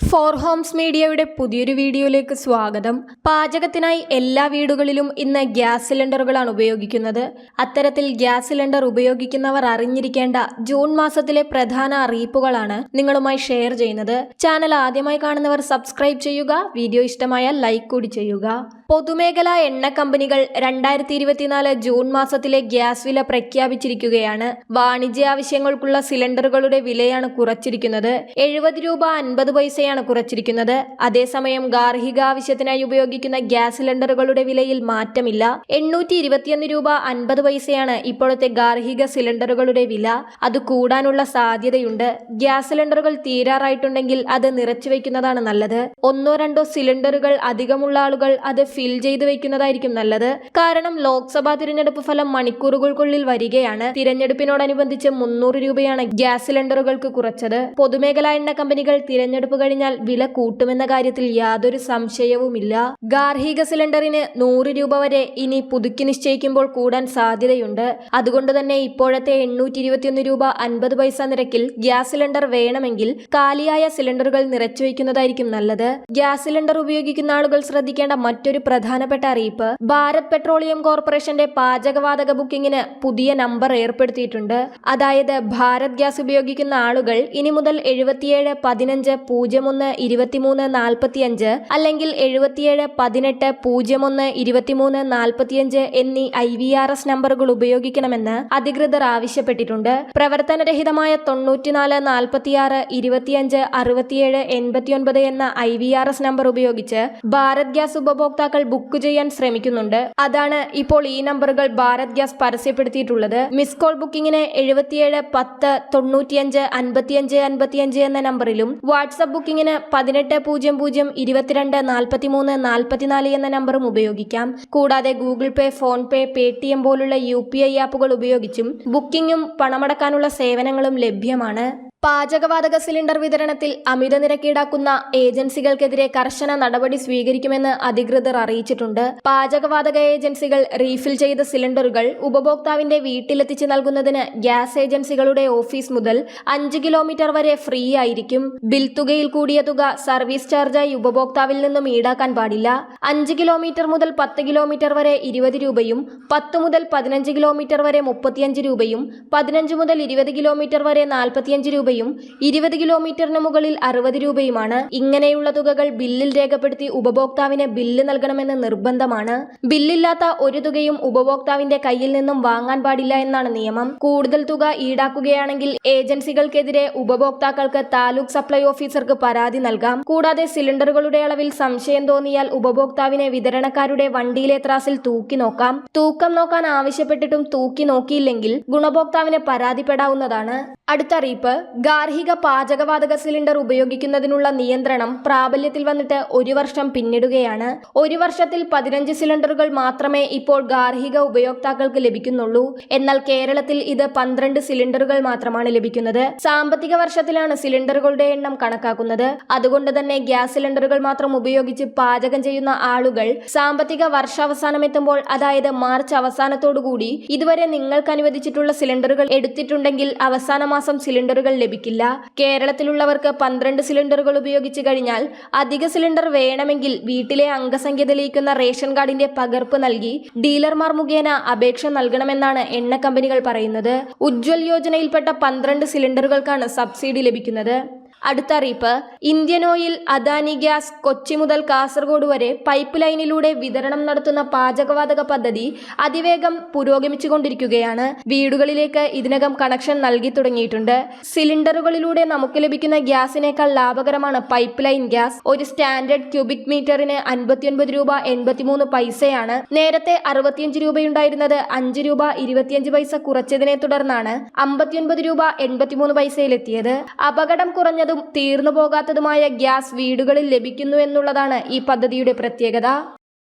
Four Holmes മീഡിയയുടെ പുതിയൊരു വീഡിയോയിലേക്ക് സ്വാഗതം. പാചകത്തിനായി എല്ലാ വീടുകളിലും ഇന്ന് ഗ്യാസ് സിലിണ്ടറുകളാണ് ഉപയോഗിക്കുന്നത്. അത്തരത്തിൽ ഗ്യാസ് സിലിണ്ടർ ഉപയോഗിക്കുന്നവർ അറിഞ്ഞിരിക്കേണ്ട ജൂൺ മാസത്തിലെ പ്രധാന അറിയിപ്പുകളാണ് നിങ്ങളുമായി ഷെയർ ചെയ്യുന്നത്. ചാനൽ ആദ്യമായി കാണുന്നവർ സബ്സ്ക്രൈബ് ചെയ്യുക വീഡിയോ ഇഷ്ടമായാൽ ലൈക്ക് കൂടി ചെയ്യുക. പൊതുമേഖലാ എണ്ണ കമ്പനികൾ രണ്ടായിരത്തി ഇരുപത്തിനാല് ജൂൺ മാസത്തിലെ ഗ്യാസ് വില പ്രഖ്യാപിച്ചിരിക്കുകയാണ്. വാണിജ്യ ആവശ്യങ്ങൾക്കുള്ള സിലിണ്ടറുകളുടെ വിലയാണ് കുറച്ചിരിക്കുന്നത്. എഴുപത് രൂപ അൻപത് പൈസയാണ് കുറച്ചിരിക്കുന്നത്. അതേസമയം ഗാർഹിക ആവശ്യത്തിനായി ഉപയോഗിക്കുന്ന ഗ്യാസ് സിലിണ്ടറുകളുടെ വിലയിൽ മാറ്റമില്ല. എണ്ണൂറ്റി ഇരുപത്തിയൊന്ന് രൂപ അൻപത് പൈസയാണ് ഇപ്പോഴത്തെ ഗാർഹിക സിലിണ്ടറുകളുടെ വില. അത് കൂടാനുള്ള സാധ്യതയുണ്ട്. ഗ്യാസ് സിലിണ്ടറുകൾ തീരാറായിട്ടുണ്ടെങ്കിൽ അത് നിറച്ചു വെക്കുന്നതാണ് നല്ലത്. ഒന്നോ രണ്ടോ സിലിണ്ടറുകൾ അധികമുള്ള ആളുകൾ അത് ഫിൽ ചെയ്ത് വെക്കുന്നതായിരിക്കും നല്ലത്. കാരണം ലോക്സഭാ തിരഞ്ഞെടുപ്പ് ഫലം മണിക്കൂറുകൾക്കുള്ളിൽ വരികയാണ്. തിരഞ്ഞെടുപ്പിനോടനുബന്ധിച്ച് മുന്നൂറ് രൂപയാണ് ഗ്യാസ് സിലിണ്ടറുകൾക്ക് കുറച്ചത്. പൊതുമേഖലാ എണ്ണ കമ്പനികൾ തിരഞ്ഞെടുപ്പ് കഴിഞ്ഞാൽ വില കൂട്ടുമെന്ന കാര്യത്തിൽ യാതൊരു സംശയവുമില്ല. ഗാർഹിക സിലിണ്ടറിന് നൂറ് രൂപ വരെ ഇനി പുതുക്കി നിശ്ചയിക്കുമ്പോൾ കൂടാൻ സാധ്യതയുണ്ട്. അതുകൊണ്ട് തന്നെ ഇപ്പോഴത്തെ എണ്ണൂറ്റി ഇരുപത്തിയൊന്ന് രൂപ അൻപത് പൈസ നിരക്കിൽ ഗ്യാസ് സിലിണ്ടർ വേണമെങ്കിൽ കാലിയായ സിലിണ്ടറുകൾ നിറച്ചു വയ്ക്കുന്നതായിരിക്കും നല്ലത്. ഗ്യാസ് സിലിണ്ടർ ഉപയോഗിക്കുന്ന ആളുകൾ ശ്രദ്ധിക്കേണ്ട മറ്റൊരു പ്രധാനപ്പെട്ട അറിയിപ്പ്. ഭാരത് പെട്രോളിയം കോർപ്പറേഷന്റെ പാചകവാതക ബുക്കിംഗിന് പുതിയ നമ്പർ ഏർപ്പെടുത്തിയിട്ടുണ്ട്. അതായത് ഭാരത് ഗ്യാസ് ഉപയോഗിക്കുന്ന ആളുകൾ ഇനി മുതൽ എഴുപത്തിയേഴ് പതിനഞ്ച് പൂജ്യം ഒന്ന് ഇരുപത്തിമൂന്ന് നാൽപ്പത്തിയഞ്ച് അല്ലെങ്കിൽ എഴുപത്തിയേഴ് പതിനെട്ട് പൂജ്യം ഒന്ന് ഇരുപത്തിമൂന്ന് നാൽപ്പത്തിയഞ്ച് എന്നീ ഐ വി ആർ എസ് നമ്പറുകൾ ഉപയോഗിക്കണമെന്ന് അധികൃതർ ആവശ്യപ്പെട്ടിട്ടുണ്ട്. പ്രവർത്തനരഹിതമായ തൊണ്ണൂറ്റിനാല് നാൽപ്പത്തിയാറ് ഇരുപത്തിയഞ്ച് അറുപത്തിയേഴ് എൺപത്തിയൊൻപത് എന്ന I V R S number ഉപയോഗിച്ച് ഭാരത് ഗ്യാസ് ഉപഭോക്താക്കൾ ബുക്ക് ചെയ്യാൻ ശ്രമിക്കുന്നുണ്ട്. അതാണ് ഇപ്പോൾ ഈ നമ്പറുകൾ ഭാരത് ഗ്യാസ് പരസ്യപ്പെടുത്തിയിട്ടുള്ളത്. മിസ് കോൾ ബുക്കിംഗിന് എഴുപത്തിയേഴ് പത്ത് തൊണ്ണൂറ്റിയഞ്ച് അൻപത്തിയഞ്ച് അൻപത്തിയഞ്ച് എന്ന നമ്പറിലും വാട്സപ്പ് ബുക്കിംഗിന് പതിനെട്ട് പൂജ്യം പൂജ്യം ഇരുപത്തിരണ്ട് നാൽപ്പത്തിമൂന്ന് നാൽപ്പത്തിനാല് എന്ന നമ്പറും ഉപയോഗിക്കാം. കൂടാതെ ഗൂഗിൾ പേ ഫോൺ പേ പേ ടി എം പോലുള്ള യു പി ഐ ആപ്പുകൾ ഉപയോഗിച്ചും ബുക്കിംഗും പണമടക്കാനുള്ള സേവനങ്ങളും ലഭ്യമാണ്. പാചകവാതക സിലിണ്ടർ വിതരണത്തിൽ അമിത നിരക്ക് ഈടാക്കുന്ന ഏജൻസികൾക്കെതിരെ കർശന നടപടി സ്വീകരിക്കുമെന്ന് അധികൃതർ അറിയിച്ചിട്ടുണ്ട്. പാചകവാതക ഏജൻസികൾ റീഫിൽ ചെയ്ത സിലിണ്ടറുകൾ ഉപഭോക്താവിന്റെ വീട്ടിലെത്തിച്ച് നൽകുന്നതിന് ഗ്യാസ് ഏജൻസികളുടെ ഓഫീസ് മുതൽ അഞ്ച് കിലോമീറ്റർ വരെ ഫ്രീ ആയിരിക്കും. ബിൽ തുകയിൽ കൂടിയ തുക സർവീസ് ചാർജായി ഉപഭോക്താവിൽ നിന്നും ഈടാക്കാൻ പാടില്ല. അഞ്ച് കിലോമീറ്റർ മുതൽ പത്ത് കിലോമീറ്റർ വരെ ഇരുപത് രൂപയും പത്ത് മുതൽ പതിനഞ്ച് കിലോമീറ്റർ വരെ മുപ്പത്തിയഞ്ച് രൂപയും പതിനഞ്ച് മുതൽ ഇരുപത് കിലോമീറ്റർ വരെ നാൽപ്പത്തിയഞ്ച് രൂപയും ഇരുപത് കിലോമീറ്ററിന് മുകളിൽ അറുപത് രൂപയുമാണ്. ഇങ്ങനെയുള്ള തുകകൾ ബില്ലിൽ രേഖപ്പെടുത്തി ഉപഭോക്താവിന് ബില്ല് നൽകണമെന്ന് നിർബന്ധമാണ്. ബില്ലില്ലാത്ത ഒരു തുകയും ഉപഭോക്താവിന്റെ കയ്യിൽ നിന്നും വാങ്ങാൻ പാടില്ല എന്നാണ് നിയമം. കൂടുതൽ തുക ഈടാക്കുകയാണെങ്കിൽ ഏജൻസികൾക്കെതിരെ ഉപഭോക്താക്കൾക്ക് താലൂക്ക് സപ്ലൈ ഓഫീസർക്ക് പരാതി നൽകാം. കൂടാതെ സിലിണ്ടറുകളുടെ അളവിൽ സംശയം തോന്നിയാൽ ഉപഭോക്താവിനെ വിതരണക്കാരുടെ വണ്ടിയിലെ ത്രാസിൽ തൂക്കി നോക്കാം. തൂക്കം നോക്കാൻ ആവശ്യപ്പെട്ടിട്ടും തൂക്കി നോക്കിയില്ലെങ്കിൽ ഗുണഭോക്താവിന് പരാതിപ്പെടാവുന്നതാണ്. അടുത്ത അറിയിപ്പ് ഗാർഹിക പാചകവാതക സിലിണ്ടർ ഉപയോഗിക്കുന്നതിനുള്ള നിയന്ത്രണം പ്രാബല്യത്തിൽ വന്നിട്ട് ഒരു വർഷം പിന്നിടുകയാണ്. ഒരു വർഷത്തിൽ പതിനഞ്ച് സിലിണ്ടറുകൾ മാത്രമേ ഇപ്പോൾ ഗാർഹിക ഉപയോക്താക്കൾക്ക് ലഭിക്കുന്നുള്ളൂ. എന്നാൽ കേരളത്തിൽ ഇത് പന്ത്രണ്ട് സിലിണ്ടറുകൾ മാത്രമാണ് ലഭിക്കുന്നത്. സാമ്പത്തിക വർഷത്തിലാണ് സിലിണ്ടറുകളുടെ എണ്ണം കണക്കാക്കുന്നത്. അതുകൊണ്ട് തന്നെ ഗ്യാസ് സിലിണ്ടറുകൾ മാത്രം ഉപയോഗിച്ച് പാചകം ചെയ്യുന്ന ആളുകൾ സാമ്പത്തിക വർഷാവസാനം എത്തുമ്പോൾ അതായത് മാർച്ച് അവസാനത്തോടുകൂടി ഇതുവരെ നിങ്ങൾക്ക് അനുവദിച്ചിട്ടുള്ള സിലിണ്ടറുകൾ എടുത്തിട്ടുണ്ടെങ്കിൽ അവസാന മാസം സിലിണ്ടറുകൾ ലഭിക്കില്ല. കേരളത്തിലുള്ളവർക്ക് പന്ത്രണ്ട് സിലിണ്ടറുകൾ ഉപയോഗിച്ച് കഴിഞ്ഞാൽ അധിക സിലിണ്ടർ വേണമെങ്കിൽ വീട്ടിലെ അംഗസംഖ്യ തെളിയിക്കുന്ന റേഷൻ കാർഡിന്റെ പകർപ്പ് നൽകി ഡീലർമാർ മുഖേന അപേക്ഷ നൽകണമെന്നാണ് എണ്ണ കമ്പനികൾ പറയുന്നത്. ഉജ്ജ്വൽ യോജനയിൽപ്പെട്ട പന്ത്രണ്ട് സിലിണ്ടറുകൾക്കാണ് സബ്സിഡി ലഭിക്കുന്നത്. അടുത്ത അറിയിപ്പ് Indian oil Adani gas Kochi മുതൽ കാസർഗോഡ് വരെ പൈപ്പ് ലൈനിലൂടെ വിതരണം നടത്തുന്ന പാചകവാതക പദ്ധതി അതിവേഗം പുരോഗമിച്ചുകൊണ്ടിരിക്കുകയാണ്. വീടുകളിലേക്ക് ഇതിനകം കണക്ഷൻ നൽകി തുടങ്ങിയിട്ടുണ്ട്. സിലിണ്ടറുകളിലൂടെ നമുക്ക് ലഭിക്കുന്ന ഗ്യാസിനേക്കാൾ ലാഭകരമാണ് പൈപ്പ് ലൈൻ ഗ്യാസ്. ഒരു സ്റ്റാൻഡേർഡ് ക്യൂബിക് മീറ്ററിന് അൻപത്തിയൊൻപത് രൂപ എൺപത്തിമൂന്ന് പൈസയാണ്. നേരത്തെ അറുപത്തിയഞ്ച് രൂപയുണ്ടായിരുന്നത് അഞ്ച് രൂപ ഇരുപത്തിയഞ്ച് പൈസ കുറച്ചതിനെ തുടർന്നാണ് അമ്പത്തിയൊൻപത് രൂപ എൺപത്തിമൂന്ന് പൈസയിലെത്തിയത്. അപകടം കുറഞ്ഞതും തീർന്നു പോകാത്തതുമായ ഗ്യാസ് വീടുകളിൽ ലഭിക്കുന്നു എന്നുള്ളതാണ് ഈ പദ്ധതിയുടെ പ്രത്യേകത.